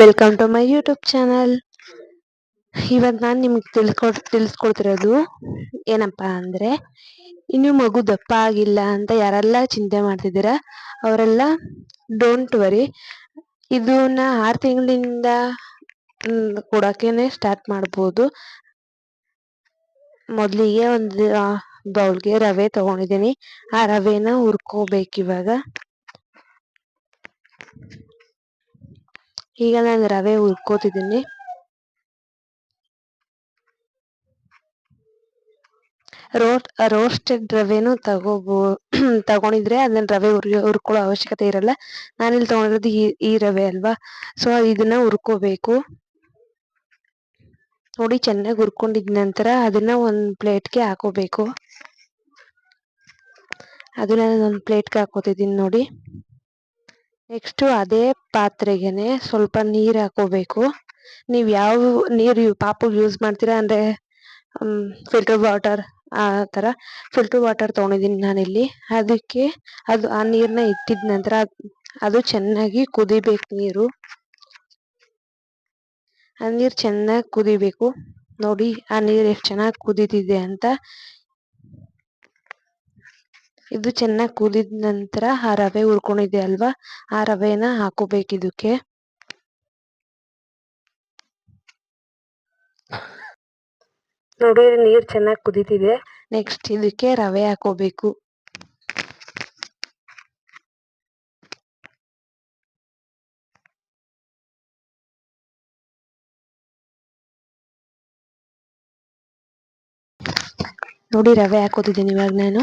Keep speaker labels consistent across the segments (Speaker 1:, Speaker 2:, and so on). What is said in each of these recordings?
Speaker 1: Welcome to my YouTube channel ಇವತ್ತು ನಾನು ನಿಮ್ಗೆ ತಿಳ್ಕೊಡ್, ತಿಳಿಸ್ಕೊಡ್ತಿರೋದು ಏನಪ್ಪ ಅಂದರೆ, ಇನ್ನು ಮಗು ದಪ್ಪ ಆಗಿಲ್ಲ ಅಂತ ಯಾರೆಲ್ಲ ಚಿಂತೆ ಮಾಡ್ತಿದ್ದೀರ, ಅವರೆಲ್ಲ ಡೋಂಟ್ ವರಿ ಇದನ್ನ ಆರು ತಿಂಗಳಿಂದ ಕೊಡೋಕ್ಕೇನೆ ಸ್ಟಾರ್ಟ್ ಮಾಡ್ಬೋದು. ಮೊದಲಿಗೆ ಒಂದು ಬೌಲ್ಗೆ ರವೆ ತಗೊಂಡಿದ್ದೀನಿ. ಆ ರವೆನ ಹುರ್ಕೋಬೇಕು ಇವಾಗ ಈಗ ನಾನು ರವೆ ಹುರ್ಕೋತಿದ್ದೀನಿ. ರೋಸ್ಟ್ ರೋಸ್ಟೆಡ್ ರವೆನೂ ತಗೋಬೋ, ತಗೊಂಡಿದ್ರೆ ಅದನ್ನ ರವೆ ಹುರಿ ಹುರ್ಕೊಳ್ಳೋ ಅವಶ್ಯಕತೆ ಇರಲ್ಲ. ನಾನಿಲ್ಲಿ ತಗೊಂಡಿರೋದು ಈ ಈ ರವೆ ಅಲ್ವಾ? ಸೊ ಇದನ್ನ ಹುರ್ಕೋಬೇಕು. ನೋಡಿ, ಚೆನ್ನಾಗಿ ಹುರ್ಕೊಂಡಿದ ನಂತರ ಅದನ್ನ ಒಂದು ಪ್ಲೇಟ್ಗೆ ಹಾಕೋಬೇಕು. ಅದನ್ನ ಒಂದು ಪ್ಲೇಟ್ಗೆ ಹಾಕೋತಿದ್ದೀನಿ ನೋಡಿ. ನೆಕ್ಸ್ಟು ಅದೇ ಪಾತ್ರೆಗೆನೆ ಸ್ವಲ್ಪ ನೀರು ಹಾಕೋಬೇಕು. ನೀವು ಯಾವ ನೀರು ಪಾಪು ಯೂಸ್ ಮಾಡ್ತೀರಾ ಅಂದರೆ ಫಿಲ್ಟರ್ ವಾಟರ್ ಆ ಥರ ಫಿಲ್ಟರ್ ವಾಟರ್ ತೊಗೊಂಡಿದ್ದೀನಿ ನಾನಿಲ್ಲಿ. ಅದಕ್ಕೆ ಅದು ಆ ನೀರನ್ನ ಇಟ್ಟಿದ ನಂತರ ಅದು ಚೆನ್ನಾಗಿ ಕುದಿಬೇಕು ನೀರು. ಆ ನೀರು ಚೆನ್ನಾಗಿ ಕುದಿಬೇಕು. ನೋಡಿ ಆ ನೀರು ಎಷ್ಟು ಚೆನ್ನಾಗಿ ಕುದಿತಿದೆ ಅಂತ ಇದು ಚೆನ್ನಾಗಿ ಕುದಿದ ನಂತರ ಆ ರವೆ ಉರ್ಕೊಂಡಿದೆ ಅಲ್ವಾ? ಆ ರವೆನ ಹಾಕೋಬೇಕು ಇದಕ್ಕೆ. ನೋಡಿ ನೀರು ಚೆನ್ನಾಗಿ ಕುದಿತಿದೆ. ನೆಕ್ಸ್ಟ್ ಇದಕ್ಕೆ ರವೆ ಹಾಕೋಬೇಕು. ನೋಡಿ ರವೆ ಹಾಕೋತಿದ್ದೀನಿ ಇವಾಗ ನಾನು.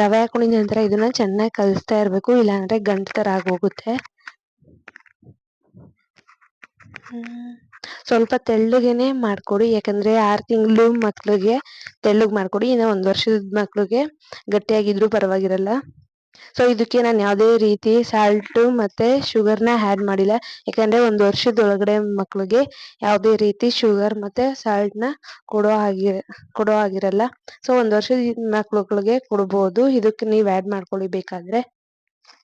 Speaker 1: ರವೆ ಹಾಕೊಂಡಿದ ನಂತರ ಇದನ್ನ ಚೆನ್ನಾಗಿ ಕಲಿಸ್ತಾ ಇರಬೇಕು ಇಲ್ಲಾಂದ್ರೆ ಗಂಟು ಥರ ಆಗೋಗುತ್ತೆ. ಸ್ವಲ್ಪ ತೆಳ್ಳಗೆನೆ ಮಾಡ್ಕೊಡಿ ಯಾಕಂದ್ರೆ ಆರು ತಿಂಗಳು ಮಕ್ಳಿಗೆ ತೆಳ್ಳಗೆ ಮಾಡ್ಕೊಡಿ ಇನ್ನ ಒಂದ್ ವರ್ಷದ ಮಕ್ಳಿಗೆ ಗಟ್ಟಿಯಾಗಿದ್ರು ಪರವಾಗಿರಲ್ಲ. ಸೊ ಇದಕ್ಕೆ ನಾನು ಯಾವುದೇ ರೀತಿ ಸಾಲ್ಟು ಮತ್ತೆ ಶುಗರ್ನ ಆ್ಯಡ್ ಮಾಡಿಲ್ಲ. ಯಾಕಂದ್ರೆ ಒಂದು ವರ್ಷದೊಳಗಡೆ ಮಕ್ಳಿಗೆ ಯಾವುದೇ ರೀತಿ ಶುಗರ್ ಮತ್ತೆ ಸಾಲ್ಟ್ನ ಕೊಡೋ ಹಾಗೆ, ಕೊಡೋ ಆಗಿರಲ್ಲ ಸೊ ಒಂದು ವರ್ಷದ ಮಕ್ಳುಗಳಿಗೆ ಕೊಡ್ಬೋದು. ಇದಕ್ಕೆ ನೀವು ಆ್ಯಡ್ ಮಾಡ್ಕೊಳ್ಳಿ ಬೇಕಾದ್ರೆ.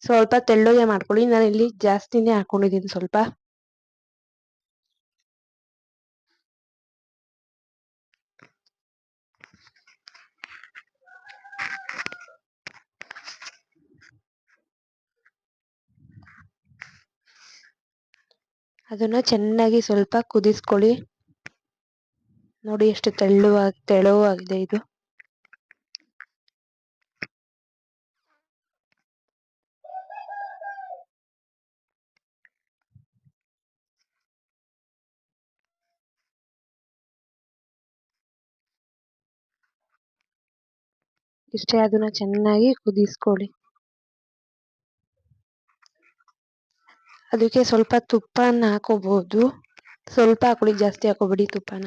Speaker 1: ಸ್ವಲ್ಪ ತೆಳ್ಳಗೆ ಮಾಡ್ಕೊಳ್ಳಿ. ನಾನು ಇಲ್ಲಿ ಜಾಸ್ತಿನೇ ಹಾಕೊಂಡಿದ್ದೀನಿ ಸ್ವಲ್ಪ. ಅದನ್ನ ಚೆನ್ನಾಗಿ ಸ್ವಲ್ಪ ಕುದಿಸ್ಕೊಳ್ಳಿ. ನೋಡಿ ಎಷ್ಟು ತೆಳ್ಳುವಾಗಿ ತೆಳುವಾಗಿದೆ ಇದು. ಇಷ್ಟೇ ಅದನ್ನ ಚೆನ್ನಾಗಿ ಕುದಿಸ್ಕೊಳ್ಳಿ. ಅದಕ್ಕೆ ಸ್ವಲ್ಪ ತುಪ್ಪನ ಹಾಕೋಬಹುದು ಸ್ವಲ್ಪ ಹಾಕೊಳ್ಳಿ ಜಾಸ್ತಿ ಹಾಕೋಬೇಡಿ ತುಪ್ಪನ.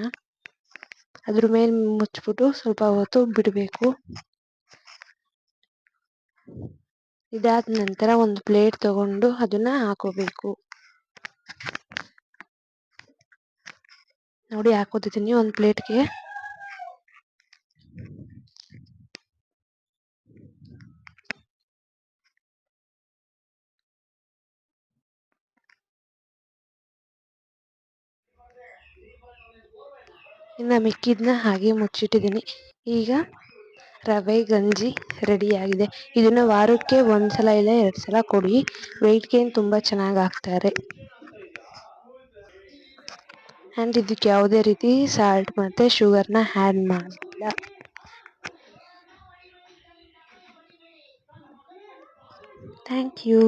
Speaker 1: ಅದ್ರ ಮೇಲೆ ಮುಚ್ಬಿಟ್ಟು ಸ್ವಲ್ಪ ಹೊತ್ತು ಬಿಡಬೇಕು. ಇದಾದ ನಂತರ ಒಂದು ಪ್ಲೇಟ್ ತಗೊಂಡು ಅದನ್ನ ಹಾಕೋಬೇಕು. ನೋಡಿ, ಹಾಕೋತಿದ್ದೀನಿ ಒಂದು ಪ್ಲೇಟ್ಗೆ. ಇನ್ನು ಮಿಕ್ಕಿದ್ದನ್ನ ಹಾಗೆ ಮುಚ್ಚಿಟ್ಟಿದ್ದೀನಿ ಈಗ ರವೆ, ಗಂಜಿ ರೆಡಿಯಾಗಿದೆ. ಇದನ್ನು ವಾರಕ್ಕೆ ಒಂದು ಸಲ ಇಲ್ಲ ಎರಡು ಸಲ ಕೊಡಿ. ವೆಯ್ಟ್ ಗೇನ್ ತುಂಬ ಚೆನ್ನಾಗಿ ಆಗ್ತಾರೆ ಆ್ಯಂಡ್ ಇದಕ್ಕೆ ಯಾವುದೇ ರೀತಿ ಸಾಲ್ಟ್ ಮತ್ತು ಶುಗರ್ನ ಆ್ಯಡ್ ಮಾಡಿಲ್ಲ ಥ್ಯಾಂಕ್ ಯು